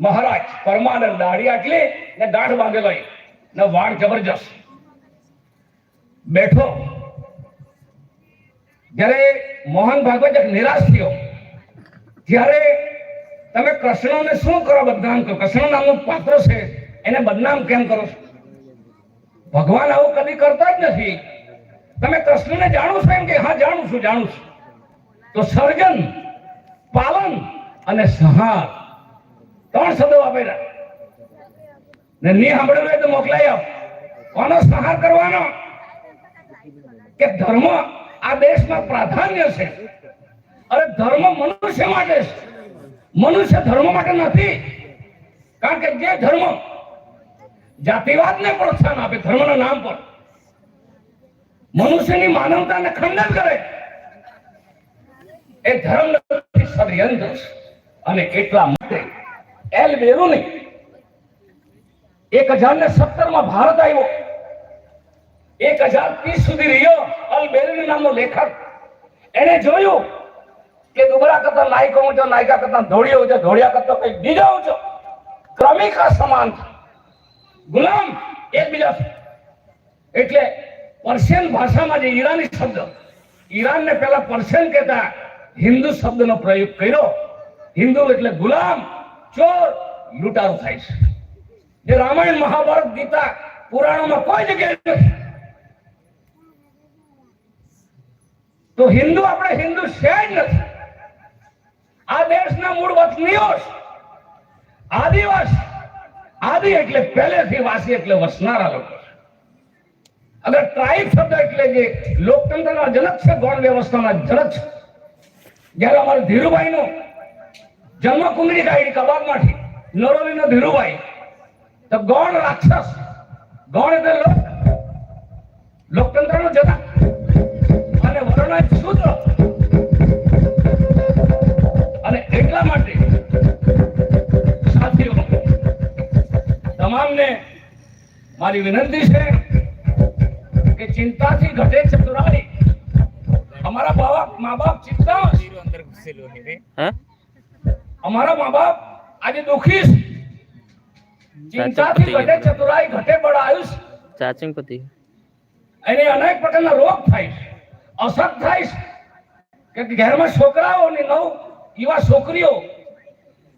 મહારાજ પરમાનંદ દાઢી આટલી ને ગાંઠ બાંધેલો ને વાળ જબરજસ્ત. બેઠો. જ્યારે મોહન ભાગવત એક નિરાશ થયો. ત્યારે તમે કૃષ્ણને શું કરો બદનામ કરો? કૃષ્ણ નામનું પાત્ર છે. એને બદનામ કેમ કરો છો? ભગવાન આવું કદી કરતા જ નથી. તમે કૃષ્ણને જાણો છો એમ કે, હા, જાણું છું જાણું છું. તો સર્જન, પાલન અને સંહાર ત્રણ શબ્દો આપેલા ને ની સાંભળેલું હોય તો મોકલાઈ આપ. કોનો સહાર કરવાનો? કે ધર્મ આ દેશમાં પ્રાધાન્ય છે. અરે ધર્મ મનુષ્ય માટે છે. મનુષ્ય ધર્મ માટે નથી. કારણ કે જે ધર્મ જાતિવાદને પ્રોત્સાહન આપે, ધર્મના નામ પર, મનુષ્યની માનવતાને ખંડન કરે, એ ધર્મ નથી ષડયંત્ર અને એટલા માટે એલ બેરુની એક હજાર ને સત્તરમાં ભારત આવ્યો. એક હજાર ત્રીસ સુધી રહ્યો અલ બેરુની નામનો લેખક. એને જોયું કે દુબરા કરતા નાયકો ઊંચો, નાયકા કરતા ધોળિયો ઊંચો, ધોળિયા કરતા કઈ બીજા ઊંચો. ક્રમિકા સમાન ગુલામ એકબીજા. એટલે પર્શિયન ભાષામાં જે ઈરાની શબ્દ, ઈરાનને પહેલા પર્શિયન કહેતા, હિન્દુ શબ્દનો પ્રયોગ કર્યો. હિન્દુ એટલે ગુલામ. ચોર લૂંટારો થાય છે. જે રામાયણ, મહાભારત, ગીતા, પુરાણોમાં કોઈ જગ્યાએ નથી. તો હિન્દુ આપણે હિન્દુ છે જ નથી. આ દેશના મૂળ વતનીઓ. આદિવાસી. આદિ એટલે પહેલેથી વાસી, એટલે વસનારા લોકો. અગર ટ્રાઇબ શબ્દ એટલે જે લોકતંત્રના જનક છે, ગૌણ વ્યવસ્થાના જનક છે. જ્યારે અમારે ધીરુભાઈનો જન્મ કુંડળી કાઢી કબાબમાંથી નરોલીનો ધીરુભાઈ. તો ગૌણ રાક્ષસ. ગૌણ એટલે લોક લોકતંત્રનો જતા અને વર્ણ શુદ્ર. અને એટલા માટે સાથીઓ તમામને મારી વિનંતી છે કે ચિંતાથી ઘટે ચતુરાઈ અમારા બાપ મા બાપ ચિંતા અંદર ઘુસેલું હે હા? અમારા મા બાપ આજે દુખી ચિંતાથી ઘટે ચતુરાઈ ઘટે બળ આયુષ. ચાર્જિંગ પતી એને અનેક પ્રકારના રોગ થાય છે. અસર થાય છે. કે ઘરમાં છોકરાઓની નવ યુવા છોકરીઓ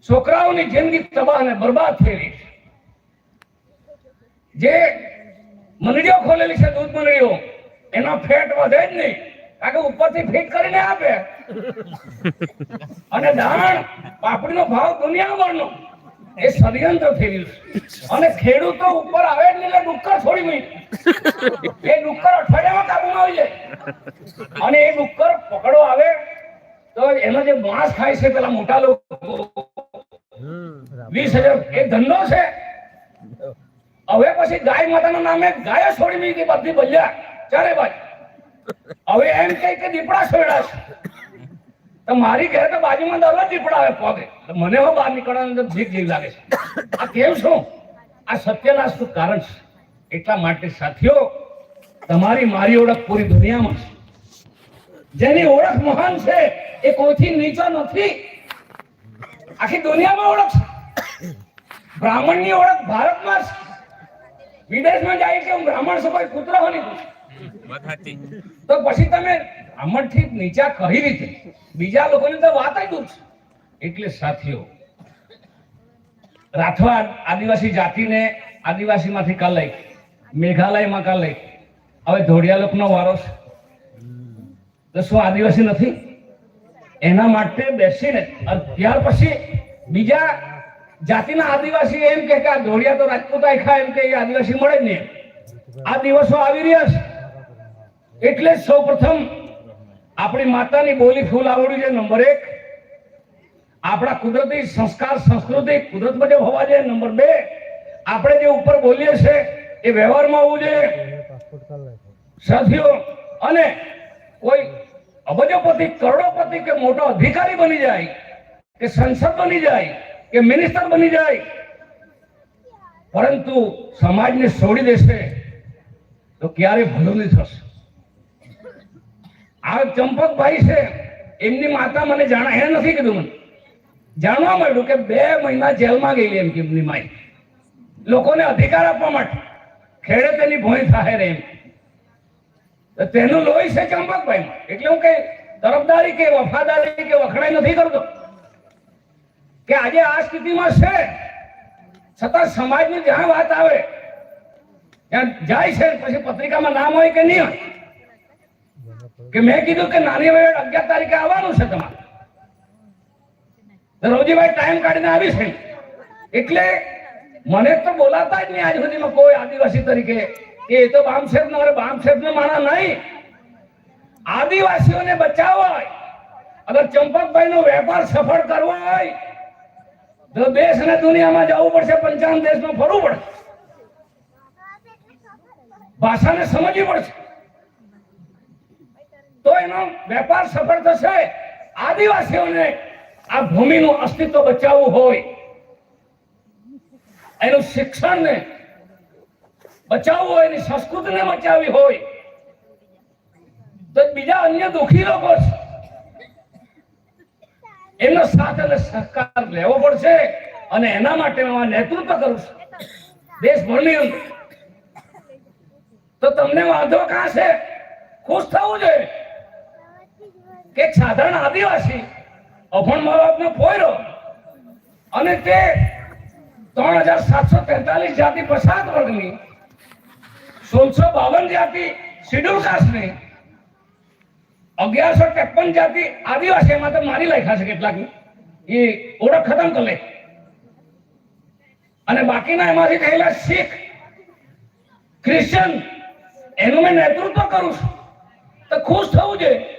છોકરાઓની જિંદગી તબાહ અને બરબાદ થઈ રહી છે. જે મંડળીઓ ખોલેલી છે દૂધ મંડળીઓ એનો ફેટ વધે જ નહીં. કે ઉપરથી ફિટ કરીને આપે. અને દાણ પાપડીનો ભાવ દુનિયાભરનો. એ ષડયંત્ર રહ્યું અને ખેડૂતો ઉપર આવે એટલે ડુક્કર છોડી મૂકી. એ ડુક્કર અઠવાડિયામાં કાબુમાં આવી જાય. અને એ ડુક્કર પકડો આવે, તો એનો જે માંસ ખાય છે પેલા મોટા લોકો. વીસ હજાર, એ ધંધો છે. હવે પછી ગાય માતાના નામે ગાયો છોડી મૂકી બધી બલ્યા. ચારે બાજુ. હવે એમ કહે કે દીપડા છોડ્યા તો મારી ઘરે તો બાજુમાં દરરોજ દીપડા આવે પોગે. મને હો બહાર નીકળવાનું ભીખ જેવી લાગે છે. આ કેમ શું આ સત્યનાશનું કારણ છે. એટલા માટે સાથીઓ, તમારી મારી ઓળખ પૂરી દુનિયામાં છે. જેની ઓળખ મહાન છે, એ કોઈથી નીચો નથી. આખી દુનિયામાં ઓળખ છે. બ્રાહ્મણની ઓળખ ભારતમાં છે. વિદેશમાં જાય કે હું બ્રાહ્મણ છું, કોઈ કૂતરો હોની બધાથી તો પછી તમે બ્રાહ્મણથી નીચા કહી રીતે? બીજા લોકોને તો વાત જ દૂર છે એટલે સાથીઓ, રાઠવાડ આદિવાસી જાતિને આદિવાસીમાંથી કાલ લઈ મેઘાલયમાં કાલ લઈ હવે ધોડિયા લોકનો વારો છે. તો શું આદિવાસી નથી? એના માટે બેસીને ત્યાર પછી બીજા જાતિના આદિવાસી એમ કે આ ધોળિયા તો રાજપૂત આખા એમ કે આદિવાસી મળે જ નહીં. આ દિવસો આવી રહ્યા છે. એટલે જ સૌ પ્રથમ આપણી માતાની બોલી ફૂલ આવડવી છે નંબર એક, આપણા કુદરતી સંસ્કાર, સંસ્કૃતિ કુદરત બધે હોવા જોઈએ. નંબર બે, આપણે જે ઉપર બોલીએ છે એ વ્યવહારમાં હોવું જોઈએ. સાથીઓ, અને કોઈ અબજોપતિ, કરોડોપતિ કે મોટો અધિકારી બની જાય, કે સંસદ બની જાય, કે મિનિસ્ટર બની જાય, પરંતુ સમાજને છોડી દેશે, તો ક્યારે ભલું નહીં થશે. આ ચંપકભાઈ છે. એમની માતા મને જાણ, એને નથી કીધું મને. જાણવા મળ્યું કે બે મહિના જેલમાં ગયેલી એમ કે એમની માઈ. લોકોને અધિકાર આપવા માટે. ખેડે તેની ભોય થાય રે એમ. તેનું લોહી છે ચંપકભાઈ. એટલે હું કઈ તરફદારી કે વફાદારી કે વખણાઈ નથી કરતો. કે આજે આ સ્થિતિમાં છે. છતાં સમાજની જ્યાં વાત આવે, ત્યાં જાય છે, પછી પત્રિકામાં નામ હોય કે નહીં હોય. કે મેં કીધું કે નાની ભાઈ અગિયાર તારીખે આવવાનું છે તમારે. રોજીભાઈ ટાઈમ કાઢીને આવી છે. એટલે મને તો બોલાતા જ નહીં આજ સુધીમાં કોઈ આદિવાસી તરીકે. એ તો બામસેર ના અરે બામસેર નો માણા નહીં. આદિવાસીઓને બચાવવા. હોય અગર ચંપકભાઈ નો વેપાર સફળ કરવો હોય, તો દેશ ને દુનિયામાં જવું પડશે પંચાવન દેશમાં ફરવું પડશે. ભાષાને સમજવી પડશે. તો એનો વેપાર સફળ થશે. આદિવાસીઓને આ ભૂમિનું અસ્તિત્વ બચાવવું હોય. એનું શિક્ષણને બચાવવું હોય, એની સંસ્કૃતિને બચાવવી હોય. તો બીજા અન્ય દુઃખી લોકો છે. એમનો સાથ અને સહકાર લેવો પડશે અને એના માટે હું નેતૃત્વ કરું છું. દેશભરની અંદર. તો તમને વાંધો કાં છે? ખુશ થવું જોઈએ. કે એક સાધારણ આદિવાસી અભણ મા પોયરો અને તે ત્રણ હજાર સાતસો તેતાલીસ જાતિ પછાત વર્ગની સોળસો બાવન જાતિ શિડ્યુલ કાસ્ટની અગિયારસો ત્રેપન જાતિ આદિવાસી, એમાં તો મારી લખ્યા છે કેટલાક. એ ઓળખ ખતમ કરી અને બાકીના એમાંથી થયેલા શીખ ક્રિશ્ચન એનું મેં નેતૃત્વ કરું છું. તો ખુશ થવું જોઈએ.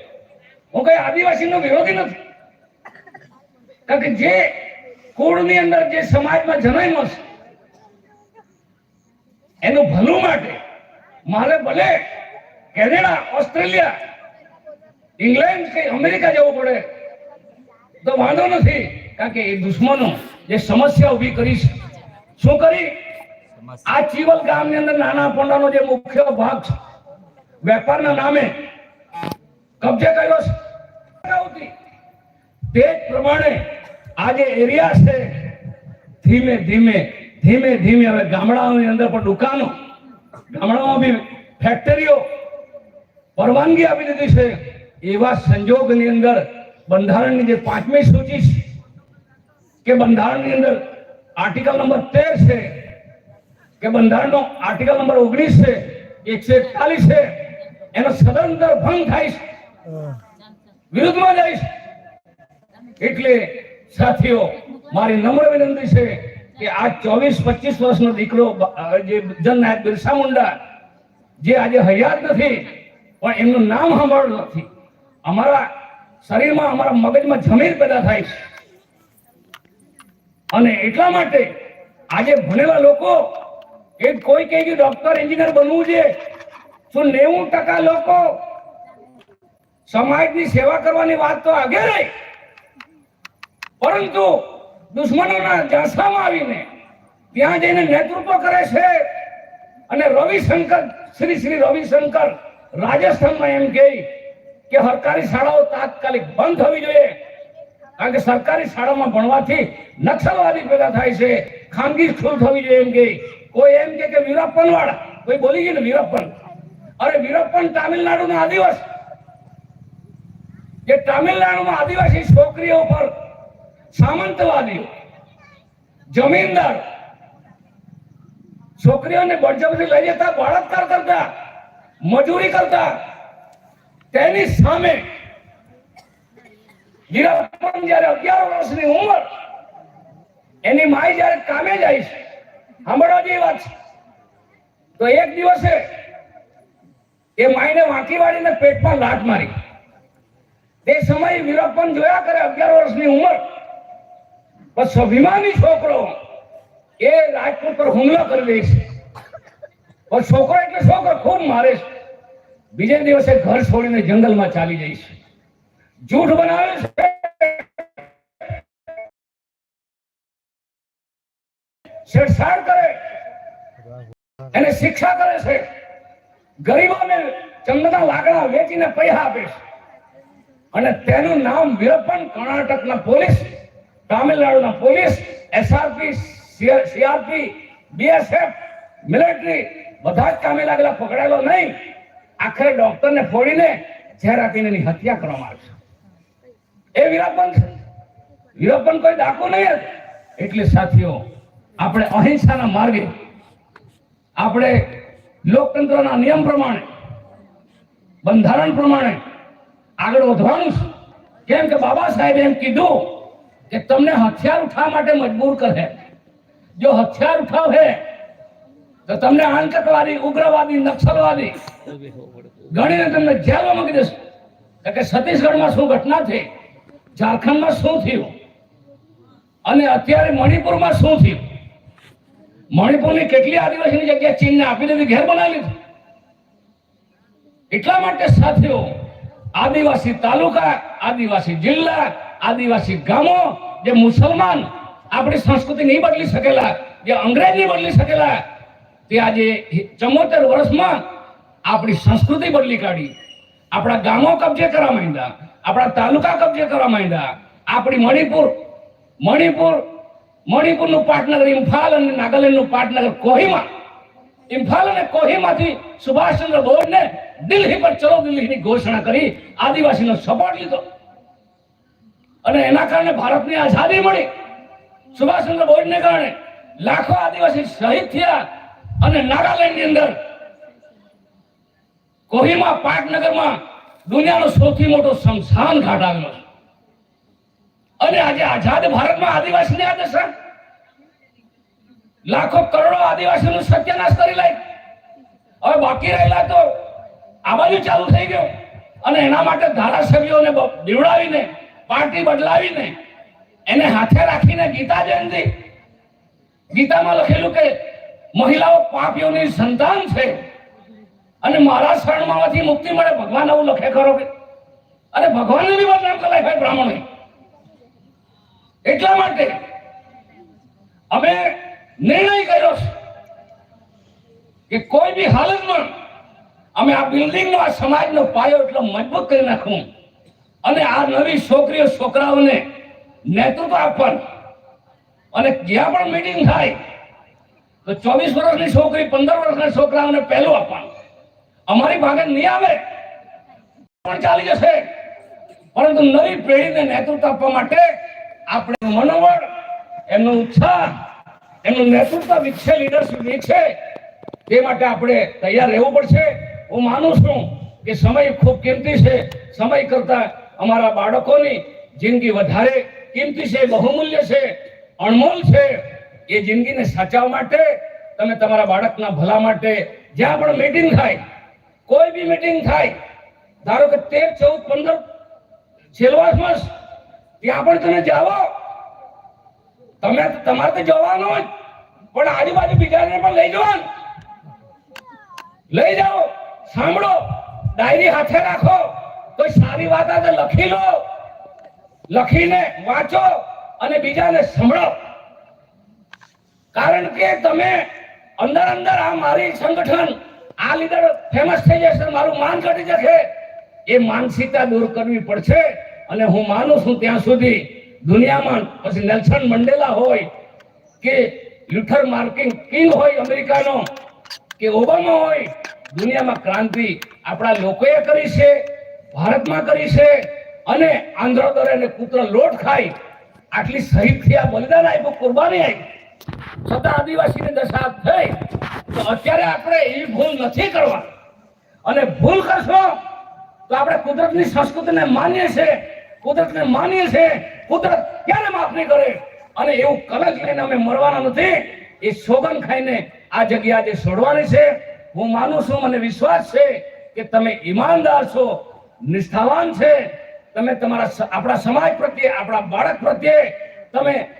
હું કઈ આદિવાસીનો વિરોધી નથી. કારણ કે જે કુળની અંદર જે સમાજમાં જન્મ્યો છે એનું ભલું માટે મારે ભલે કેનેડા ઓસ્ટ્રેલિયા ઇંગ્લેન્ડ કે અમેરિકા જવું પડે તો વાંધો નથી કારણ કે એ દુશ્મનો જે સમસ્યા ઊભી કરી છે. શું કરી? આ ચીવલ ગામની અંદર નાના પોંડાનો જે મુખ્ય ભાગ છે વેપારના નામે કબજે કર્યો છે. તે જ પ્રમાણે આ જે એરિયા છે. ધીમે ધીમે ધીમે ધીમે હવે ગામડાઓની અંદર પણ દુકાનો, ગામડાઓમાં બી ફેક્ટરીઓ પરવાનગી આપી દીધી છે. એવા સંજોગની અંદર બંધારણની જે પાંચમી સૂચિ છે, કે બંધારણની અંદર આર્ટિકલ નંબર તેર છે, કે બંધારણનો આર્ટિકલ નંબર ઓગણીસ છે, એકસો એકતાલીસ છે, એનો સદંતર ભંગ થાય છે. વિરુદ્ધમાં જાય એટલે સાથીઓ, મારી નમ્ર વિનંતી છે કે આ ચોવીસ, પચીસ વર્ષનો દીકરો જે જનનાયક બિરસા મુંડા, જે આજે હયાત નથી, પણ એમનું નામ સાંભળ્યું નથી. અમારા શરીરમાં, અમારા મગજમાં જમીન પેદા થાય છે. અને એટલા માટે આજે ભણેલા લોકો એ કોઈ કહે કે ડોક્ટર એન્જિનિયર બનવું છે, શું નેવું ટકા લોકો સમાજની સેવા કરવાની વાત તો આગે રહી પરંતુ દુશ્મનોના જાસામાં આવીને ત્યાં જઈને નેતૃત્વ કરે છે. અને રવિશંકર, શ્રી શ્રી રવિશંકર રાજસ્થાનમાં એમ કહે કે સરકારી શાળાઓ તાત્કાલિક બંધ થવી જોઈએ. કારણ કે સરકારી શાળામાં ભણવાથી નક્સલવાદી પેદા થાય છે. ખાનગી સ્કૂલ થવી જોઈએ એમ કે કોઈ એમ કે કે વીરપ્પન વાળા કોઈ બોલી ગયું ને વીરપ્પન. અરે વીરપ્પન તામિલનાડુના આદિવાસી. જે તમિલનાડુમાં આદિવાસી છોકરીઓ પર સામંતવાદીઓ, જમીનદાર છોકરીઓને બળજબરી લઈ જતા, બળાત્કાર કરતા, મજૂરી કરતા, તેની સામે વીરપ્પન જ્યારે અગિયાર વર્ષની ઉંમર, એની માય જ્યારે કામે જાય છે સાંભળવા જેવી વાત છે. તો એક દિવસે એ માઈને વાંકી વાળીને પેટમાં લાત મારી. તે સમયે વીરપ્પન જોયા કરે, અગિયાર વર્ષની ઉંમર. બસ સ્વાભિમાની છોકરો એ રાજપૂત પર હુમલો કરી દે છે. પણ છોકરો એટલે છોકરો ખૂબ મારે છે. બીજે દિવસે ઘર છોડીને જંગલમાં ચાલી જાય છે. જૂઠ બનાવે છે. છેડછાડ કરે. એને શિક્ષા કરે છે. ગરીબોને ચંદના લાકડા વેચીને પૈસા આપે છે. અને તેનું નામ વિરપન કર્ણાટકના પોલીસ, તામિલનાડુના police SRP CRP BSF military બધા જ કામે લાગેલા, પકડાયેલો નહીં. આખરે ડોક્ટરને ફોડીને ઝેર આપીને એની હત્યા કરવામાં આવી છે. એ વીરાપન છે. વીરાપન કોઈ ડાકુ નહીં. એટલે સાથીઓ, આપણે અહિંસાના માર્ગે, આપણે લોકતંત્રના નિયમ પ્રમાણે, બંધારણ પ્રમાણે આગળ વધવાનું છે. કેમ કે બાબા સાહેબ એમ કીધું કે તમને હથિયાર ઉઠાવવા માટે મજબૂર કરે જો હથિયાર ઉઠાવે, તો તમને આતંકવાદી, ઉગ્રવાદી, નક્સલવાદી ગણીને તમને જેલમાં મૂકી દેશે. કે છત્તીસગઢમાં શું ઘટના થઈ? ઝારખંડમાં શું થયું? અને અત્યારે મણિપુરમાં શું થયું? મણિપુરની કેટલી આદિવાસીની જગ્યા ચીનને આપી દીધી ઘેર બનાવી લીધું? એટલા માટે સાથીઓ આદિવાસી તાલુકા, આદિવાસી જિલ્લા, આદિવાસી ગામો જે મુસલમાન આપણી સંસ્કૃતિ નહીં બદલી શકેલા, જે અંગ્રેજ નહીં બદલી શકેલા, તે આજે ચમોતેર વર્ષમાં આપણી સંસ્કૃતિ બદલી કાઢી. આપણા ગામો કબજે કરવા માંડ્યા, આપણા તાલુકા કબજે કરવા માંડ્યા. આપણી મણિપુર મણિપુર, મણિપુરનું પાટનગર, ઇમ્ફાલ અને નાગાલેન્ડનું પાટનગર કોહિમા ઇમ્ફાલ અને કોહીમાંથી સુભાષચંદ્ર બોઝને દિલ્હી પર ચલો દિલ્હીની ઘોષણા કરી આદિવાસીનો સપોર્ટ લીધો. અને એના કારણે ભારતની આઝાદી મળી. સુભાષચંદ્ર બોઝને કારણે લાખો આદિવાસી શહીદ થયા અને નાગાલેન્ડની અંદર કોહીમા પાટનગરમાં દુનિયાનો સૌથી મોટો શમશાન ઘાટ આવેલો અને આજે આઝાદ ભારતમાં આદિવાસીની આ દશા લાખો કરોડો આદિવાસીનું સત્યાનાશ કરી લાય હવે બાકી રહેલા તો આ બાજુ ચાલુ થઈ ગયો. અને એના માટે ધારાસભ્યોને દીવડાવીને પાર્ટી બદલાવીને, એને હાથે રાખીને ગીતા જયંતિ. ગીતામાં લખેલું કે, મહિલાઓ પાપીઓની સંતાન છે. અને મારા શરણમાંથી મુક્તિ મળે. ભગવાન આવું લખે ખરો કે. અને ભગવાનને બી બદનામ કરાય ભાઈ બ્રાહ્મણો એટલા માટે અમે નિર્ણય કર્યો છે કે કોઈ બી હાલતમાં અમે આ બિલ્ડિંગનો, આ સમાજનો પાયો એટલો મજબૂત કરી નાખું. અને આ નવી છોકરીઓ, છોકરાઓને નેતૃત્વ આપવાનું. અને જ્યાં પણ મિટિંગ થાય, તો ચોવીસ વર્ષની છોકરી, પંદર વર્ષના છોકરાઓને પહેલું આપવાનું. અમારી ભાગે નહીં આવે, પણ ચાલી જશે. પરંતુ નવી પેઢીને નેતૃત્વ આપવા માટે આપણે મનોબળ, એમનો ઉત્સાહ એમનું નેતૃત્વ વિકસે લીડરશીપ વિકસે? તે માટે આપણે તૈયાર રહેવું પડશે. હું માનું છું કે સમય ખૂબ કિંમતી છે. સમય કરતા અમારા બાળકોની જિંદગી વધારે કિંમતી છે, બહુમૂલ્ય છે, અણમોલ છે. એ જિંદગીને સાચવવા માટે તમે તમારા બાળકના ભલા માટે જ્યાં પણ મીટિંગ થાય, કોઈ બી મીટિંગ થાય, ધારો કે તેર, ચૌદ, પંદર સેલવાસમાં ત્યાં પણ તમે જાઓ. તમે તમારે તો જવાનો જ. પણ આજુબાજુ બીજાને પણ લઈ જવાનું. લઈ જાઓ. સાંભળો. ડાયરી હાથે રાખો. કોઈ સારી વાત આવે લખી લો. લખીને વાંચો અને બીજાને સંભળો. કારણ કે તમે અંદર અંદર આ મારી સંગઠન, આ લીડર ફેમસ થઈ જશે, મારું માન ઘટી જશે. એ માનસિકતા દૂર કરવી પડશે. અને હું માનું છું ત્યાં સુધી દુનિયામાં પછી નેલ્સન મંડેલા હોય કે લ્યુથર માર્કિંગ કિંગ હોય અમેરિકાનો, કે ઓબામા હોય, દુનિયામાં ક્રાંતિ આપણા લોકોએ કરી છે, ભારતમાં કરી છે અને આંધ્ર અને કૂતરો લોટ ખાઈ આટલી શહીદ થયા બલિદાન આપ્યું, કુરબાની આવી છતાં આદિવાસીની દશા થઈ તો અત્યારે આપણે એ ભૂલ નથી કરવા અને ભૂલ કરશો તો આપણે કુદરતની સંસ્કૃતિને માનીએ છે કુદરતને માનીએ છે કુદરત ક્યારે માફ નહીં કરે? અને એવું કલક લઈને અમે મરવાના નથી. એ સોગન ખાઈને આ જગ્યા જે છોડવાની છે. હું માનું છું, મને વિશ્વાસ છે કે તમે ઈમાનદાર છો, નિષ્ઠાવાન છે. તમે તમારા આપણા સમાજ પ્રત્યે, આપણા બાળક પ્રત્યે, તમે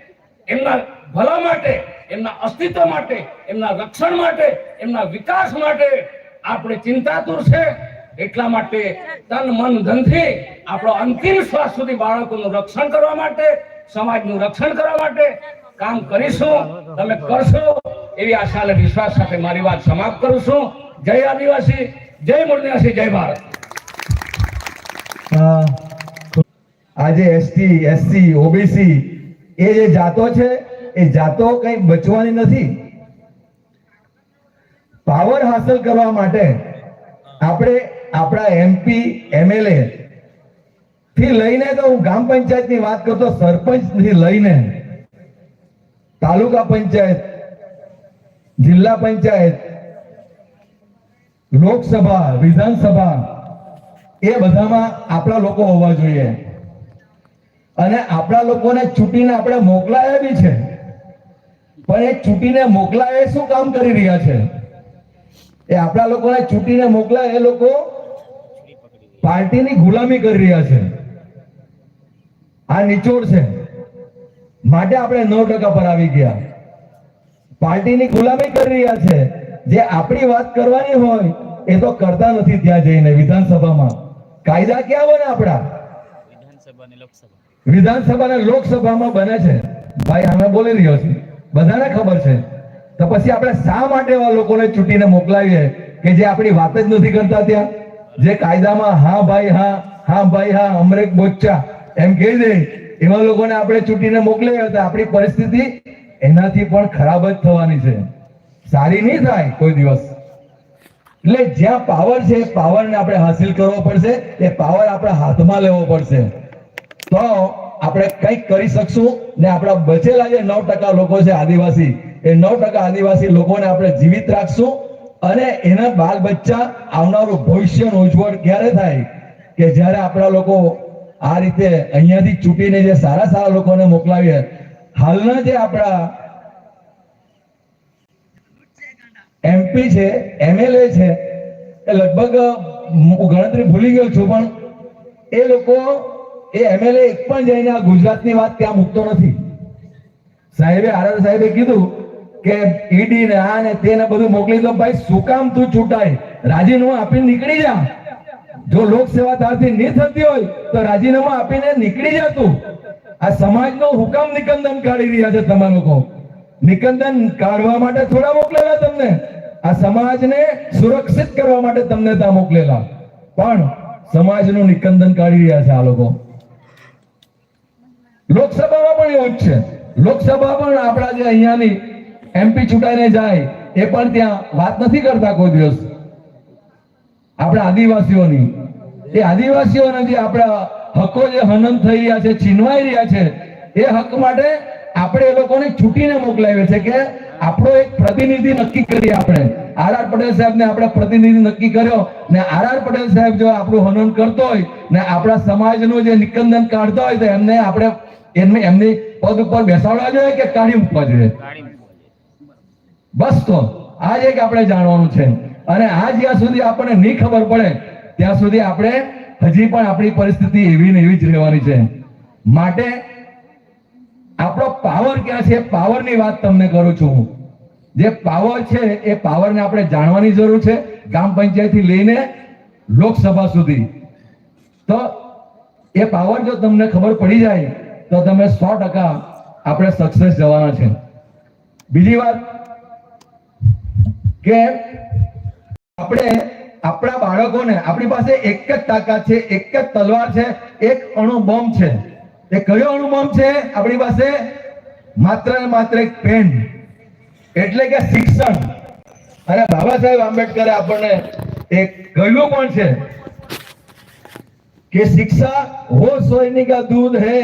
એમના ભલા માટે, એમના અસ્તિત્વ માટે, એમના રક્ષણ માટે, એમના વિકાસ માટે આપણે ચિંતાતુર છે. એટલા માટે તન મન ધનથી આપણો અંતિમ શ્વાસ સુધી બાળકોનું રક્ષણ કરવા માટે, સમાજનું રક્ષણ કરવા માટે કામ કરીશું, તમે કરશો એવી આશા અને વિશ્વાસ સાથે મારી વાત સમાપ્ત કરું છું. જય આદિવાસી, જય મૂળનિવાસી જય ભારત. આજે એસટી એસસી ઓબીસી એ જે જાતો છે, એ જાતો કઈ બચવાની નથી. પાવર હાંસલ કરવા માટે આપણે આપણા એમપી એમએલએ થી લઈને તો હું ગ્રામ પંચાયતની વાત કરતો સરપંચથી લઈને તાલુકા પંચાયત, જિલ્લા પંચાયત, લોકસભા, વિધાનસભા, એ બધામાં આપણા લોકો હોવા જોઈએ. અને આપણા લોકોને ચૂંટીને આપણે મોકલાયા બી છે. પણ એ ચૂંટીને મોકલાય શું કામ કરી રહ્યા છે? એ આપણા લોકોને ચૂંટીને મોકલાય એ લોકો પાર્ટીની ગુલામી કરી રહ્યા છે. આ નિચોડ છે. માટે આપણે નવ ટકા પર આવી ગયા. પાર્ટીની ગુલામી કરી રહ્યા છે. જે આપણી વાત કરવાની હોય એ તો કરતા નથી ત્યાં જઈને વિધાનસભામાં. કાયદા ક્યાં બને આપણા? વિધાનસભા અને લોકસભામાં બને છે. ભાઈ અમે બોલી રહ્યો છે. બધાને ખબર છે. તો પછી આપણે શા માટે એવા લોકોને ચૂંટીને મોકલાવીએ કે જે આપણી વાત જ નથી કરતા ત્યાં? જે કાયદામાં હા ભાઈ હા હા ભાઈ હા, અમરેક બોચ્ચા, એમ કહી દે, એવા લોકોને આપણે ચૂંટીને મોકલીએ હતા. આપણી પરિસ્થિતિ એનાથી પણ ખરાબ જ થવાની છે. સારી નહીં થાય કોઈ દિવસ. એટલે જ્યાં પાવર છે પાવરને આપણે હાસિલ કરવો પડશે, એ પાવર આપણા હાથમાં લેવો પડશે. તો આપણે કંઈક કરી શકશું ને આપણા બચેલા જે નવ ટકા લોકો છે આદિવાસી, એ નવ ટકા આદિવાસી લોકોને આપણે જીવિત રાખશું. અને એના બાલ બચ્ચા આવનારું ભવિષ્ય ઉજ્જવળ ક્યારે થાય? કે જ્યારે આપણા લોકો આ રીતે અહીંયાથી ચૂંટીને જે સારા સારા લોકોને મોકલાવીએ, હાલના જે આપણા એમપી છે એમએલએ છે, એ લગભગ હું ગણતરી ભૂલી ગયો છું, પણ એ લોકો, એ એમએલએ એક પણ જઈને આ ગુજરાતની વાત ત્યાં મૂકતો નથી. સાહેબે આરર સાહેબે કીધું કે ઈડી ને આ ને તેને બધું મોકલી દો. ભાઈ, શું કામ તું છૂટાય? રાજીનામું આપીને નીકળી જા. જો લોકસેવા તારથી નહીં થતી હોય, તો રાજીનામું આપીને નીકળી જા તું. આ સમાજનો હુકમ નિકંદન કાઢી રહ્યા છે તમે લોકો. નિકંદન કાઢવા માટે થોડા મોકલેલા તમને. આ સમાજને સુરક્ષિત કરવા માટે તમને ત્યાં મોકલેલા. પણ સમાજનું નિકંદન કાઢી રહ્યા છે આ લોકો. લોકસભામાં પણ એવું જ છે. લોકસભા પણ આપણા જે અહીંયાની એમપી છૂટાઈને જાય, એ પણ ત્યાં વાત નથી કરતા કોઈ દિવસ. આપણા આદિવાસીઓની. એ આદિવાસીઓના જે આપણા હકો જે હનન થઈ રહ્યા છે, છીનવાઈ રહ્યા છે, એ હક માટે આપણે એ લોકોને છૂટીને મોકલાવીએ છે કે આપણો એક પ્રતિનિધિ નક્કી કરીએ આપણે. આર આર પટેલ સાહેબને આપણે પ્રતિનિધિ નક્કી કર્યો ને આર આર પટેલ સાહેબ જો આપણું હનન કરતો હોય ને આપણા સમાજનું જે નિકંદન કાઢતો હોય તો એમને આપણે એમને એમની પદ ઉપર બેસાડવા જોઈએ કે કાઢી મૂકવા જોઈએ. બસ તો આ એક આપણે જાણવાનું છે. અને આ જ્યાં સુધી આપણને નહીં ખબર પડે, ત્યાં સુધી આપણે હજી પણ આપણી પરિસ્થિતિ એવી ને એવી જ રહેવાની છે. માટે આપણો પાવર ક્યાં છે? પાવરની વાત તમને કરું છું જે પાવર છે, એ પાવરને આપણે જાણવાની જરૂર છે ગ્રામ પંચાયતથી લઈને લોકસભા સુધી. તો એ પાવર જો તમને ખબર પડી જાય, તો તમે સો ટકા આપણે સક્સેસ જવાના છે. બીજી વાત કે આપણે આપણા બાળકોને આપણી પાસે એક જ તાકાત છે એક જ તલવાર છે એક અણુ બોમ્બ છે એ કયો અણુ બોમ્બ છે આપણી પાસે માત્ર ને માત્ર એક પેન એટલે કે શિક્ષણ અને બાબા સાહેબ આંબેડકરે આપણને એક કહ્યું પણ છે कि शिक्षा वो सोने का दूध है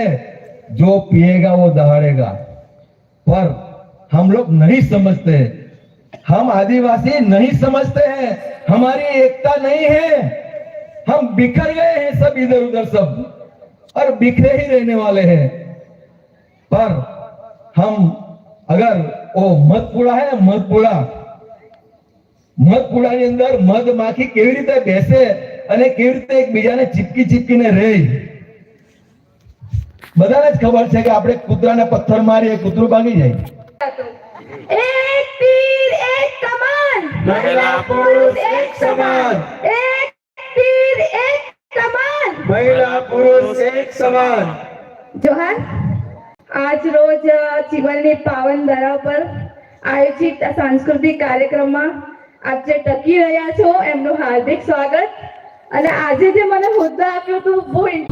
जो पिएगा वो दहाड़ेगा पर हम लोग नहीं समझते हम आदिवासी नहीं समझते हैं हमारी एकता नहीं है हम बिखर गए हैं सब इधर उधर सब और बिखरे ही रहने वाले हैं पर हम अगर वो मत पूड़ा है ना मत पूड़ा મધ પુડાની અંદર મધ માખી કેવી રીતે બેસે અને કેવી રીતે એકબીજાને ચીપકી ચીપકીને રહે બધાને જ ખબર છે કે આપણે કૂતરાને પથ્થર મારીએ કૂતરું ભાગી જાય એક કમાન મહિલા પુરુષ એક સમાન. એક તીર એક કમાન મહિલા પુરુષ એક સમાન. આજ રોજ ચીવલની પાવન ધરા પર આયોજિત સાંસ્કૃતિક કાર્યક્રમમાં આપ જે ટકી રહ્યા છો એમનું હાર્દિક સ્વાગત. અને આજે જે મને મુદ્દો આપ્યો તો બહુ ઇન-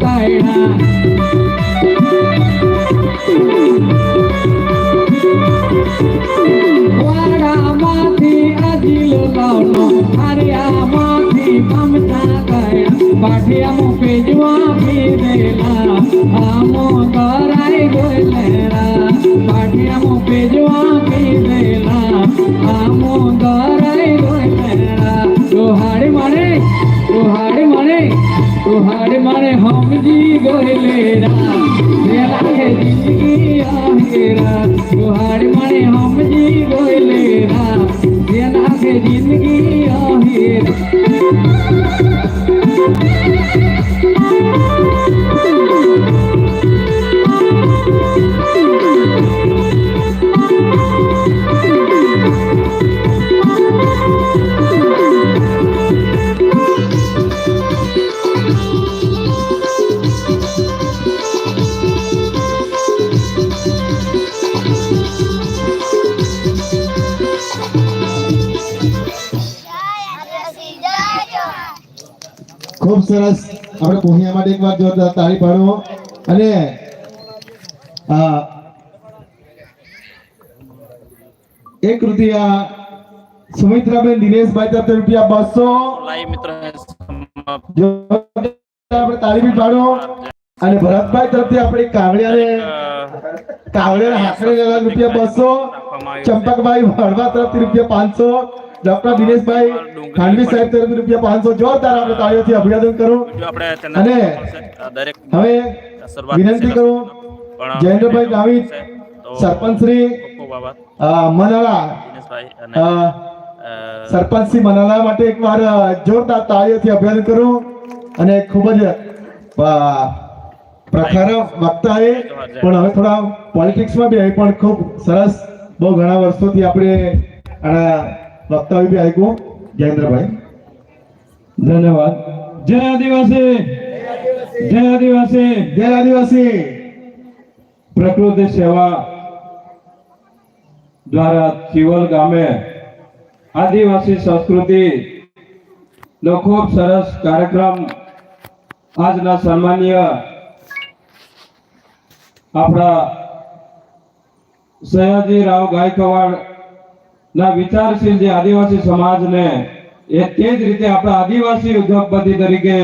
পাঠিয়া মুখে জুয়া ফিরেলাম আমো করাই গলেরা পাঠিয়া মুখে জুয়া ফিরেলাম আমো করাই গলেরা তোহারে মারে તોહાડી મને સમજી ગોલેરા વેલા હે જિંદગી આહેરા તોહાડી મને સમજી ગોલેરા વેલા હે જિંદગી આહેરા ખૂબ સરસ. આપણે કોહિયા માટે એકવાર જોરદાર તાળી પાડો. અને એક રૂપિયા સુમિત્રાબેન દિનેશભાઈ તરફ રૂપિયા બસો. આપણે તાળી બી પાડો. અને ભરતભાઈ તરફથી આપણે કાવડિયાને કાવડિયાના લેવા રૂપિયા બસો. ચંપકભાઈ વડવા તરફથી રૂપિયા પાંચસો. ડોક્ટર દિનેશભાઈ ખાંડવી સાહેબ તરફથી રૂપિયા પાંચસો જોરદાર આપણે તાળીઓથી અભિવાદન કરું. અને હવે વિનંતી. કરું જયેન્દ્રભાઈ ગાવિત સરપંચ શ્રી મનાલા સરપંચ શ્રી મનાલા માટે એકવાર જોરદાર તાળીઓથી અભિવાદન કરું. અને ખૂબ જ પ્રખર વક્તા એ પણ હવે થોડા પોલિટિક્સમાં બી પણ ખૂબ સરસ બહુ ઘણા વર્ષોથી આપણે આના વક્તાઓ બી આવ્યું જયેન્દ્રભાઈ ધન્યવાદ જય આદિવાસી જય આદિવાસી જય આદિવાસી પ્રકૃતિ સેવા દ્વારા ચિવલ ગામે આદિવાસી સંસ્કૃતિ નો ખૂબ સરસ કાર્યક્રમ આજના સન્માનીય આપણા સયાજી રાવ ગાયકવાડ ના, વિચારશીલ જે આદિવાસી સમાજને, એ તે જ રીતે આપણા આદિવાસી ઉદ્યોગપતિ તરીકે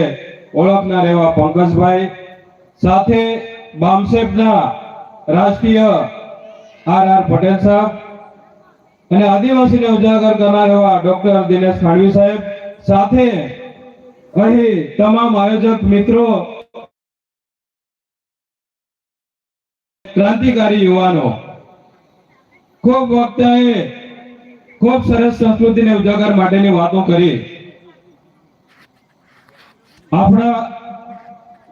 ઓળખનાર એવા પંકજભાઈ, સાથે બામસેપના રાષ્ટ્રીય આર આર પટેલ સાહેબ અને આદિવાસીને ઉજાગર કરનાર એવા ડોક્ટર દિનેશ ખાડવી સાહેબ, સાથે અહીં તમામ આયોજક મિત્રો, ક્રાંતિકારી યુવાનો. ખૂબ વક્તાએ ખૂબ સરસ સંસ્કૃતિને ઉજાગર માટેની વાતો કરી. આપણા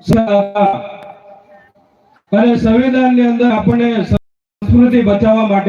અને અને સંવિધાનની અંદર આપણને સંસ્કૃતિ બચાવવા માટે